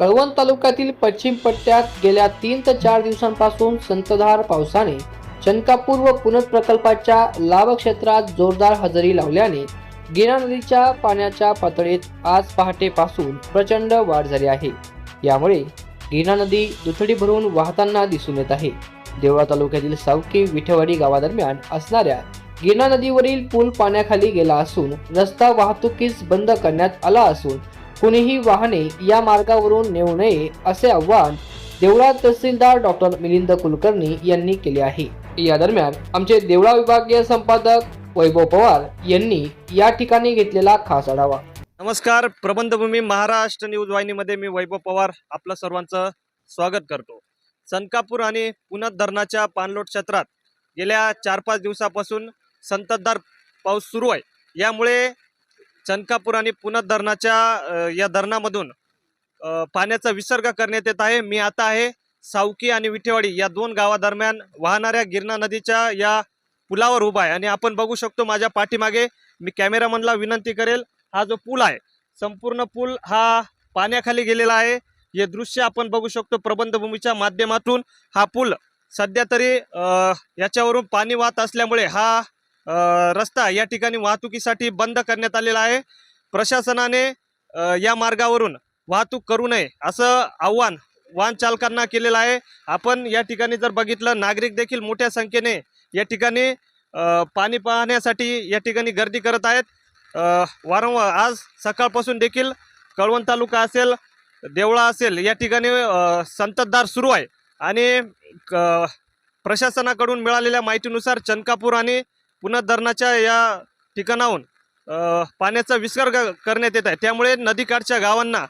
कळवण तालुक्यातील पश्चिम पट्ट्यात गेल्या तीन ते चार दिवसांपासून संततधार पावसाने चनकापूर व पुनत प्रकल्पाच्या लाभक्षेत्रात जोरदार हजेरी लावल्याने गिरा नदीच्या पाण्याच्या पातळीत आज पहाटेपासून प्रचंड वाढ झाली आहे. यामुळे गिरणा नदी दुथडी भरून वाहताना दिसून येत आहे. देवळा तालुक्यातील सावकी विठेवाडी गावादरम्यान असणाऱ्या गिरणा नदीवरील पूल पाण्याखाली गेला असून रस्ता वाहतुकीस बंद करण्यात आला असून कुणीही वाहने या मार्गावरून नेऊ नये असे आवाहन देवळा तहसीलदार डॉक्टर मिलिंद कुलकर्णी यांनी केले आहे. या दरम्यान आमचे देवळा विभागीय संपादक वैभव पवार यांनी या ठिकाणी घेतलेला खास आढावा. नमस्कार प्रबंधभूमी महाराष्ट्र न्यूज वाहिनीमध्ये मी वैभव पवार आपलं सर्वांचं स्वागत करतो. सनकापूर आणि पुनत धरणाच्या पाणलोट क्षेत्रात गेल्या चार पाच दिवसापासून संततधार पाऊस सुरू आहे. यामुळे चनकापूर आणि पुनत धरणाच्या या धरणामधून पाण्याचा विसर्ग करण्यात येत आहे. मी आता आहे सावकी आणि विठेवाडी या दोन गावादरम्यान वाहणाऱ्या गिरणा नदीच्या या पुलावर उभा आहे. आणि आपण बघू शकतो माझ्या पाठीमागे मी कॅमेरामनला विनंती करेल हा जो पूल आहे संपूर्ण पूल हा पाण्याखाली गेलेला आहे. हे दृश्य आपण बघू शकतो प्रबंधभूमीच्या माध्यमातून. हा पूल सध्या तरी याच्यावरून पाणी वाहत असल्यामुळे हा रस्ता या ठिकाणी वाहतुकीसाठी बंद करण्यात आलेला आहे. प्रशासनाने या मार्गावरून वाहतूक करू नये असं आव्हान वाहन चालकांना केलेलं आहे. आपण या ठिकाणी जर बघितलं नागरिक देखील मोठ्या संख्येने या ठिकाणी पाणी पाहण्यासाठी या ठिकाणी गर्दी करत आहेत. वारंवार आज सकाळपासून देखील कळवण तालुका असेल देवळा असेल या ठिकाणी संततधार सुरू आहे. आणि क- प्रशासनाकडून मिळालेल्या माहितीनुसार चनकापूर आणि पुन्हा धरणाच्या या ठिकाणाहून पाण्याचा विसर्ग करण्यात येत आहे. त्यामुळे नदीकाठच्या गावांना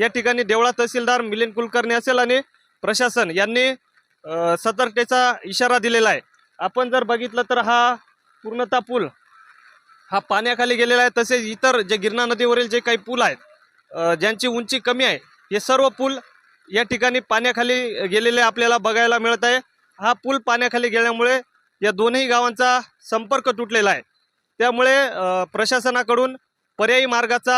या ठिकाणी देवळा तहसीलदार मिलिंद कुलकर्णी असेल आणि प्रशासन यांनी सतर्कतेचा इशारा दिलेला आहे. आपण जर बघितलं तर हा पूर्णतः पूल हा पाण्याखाली गेलेला आहे. तसेच इतर जे गिरणा नदीवरील जे काही पूल आहेत ज्यांची उंची कमी आहे हे सर्व पूल या ठिकाणी पाण्याखाली गेलेले आपल्याला बघायला मिळत आहे. हा पूल पाण्याखाली गेल्यामुळे या दोनही गावांचा संपर्क तुटलेला आहे. त्यामुळे प्रशासनाकडून पर्यायी मार्गाचा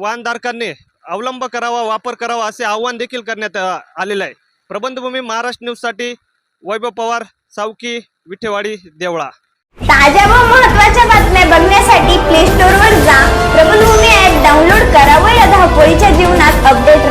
वाहनधारकांनी अवलंब करावा वापर करावा असे आव्हान देखील करण्यात आलेलं आहे. प्रबंधभूमी महाराष्ट्र न्यूजसाठी वैभव पवार सावकी विठेवाडी देवळा. ताज्या व महत्त्वाच्या बातम्या बघण्यासाठी प्ले स्टोअर वर जा. प्रबंधभूमी ऍप डाउनलोड करा व या धावपळीच्या जीवनात अपडेट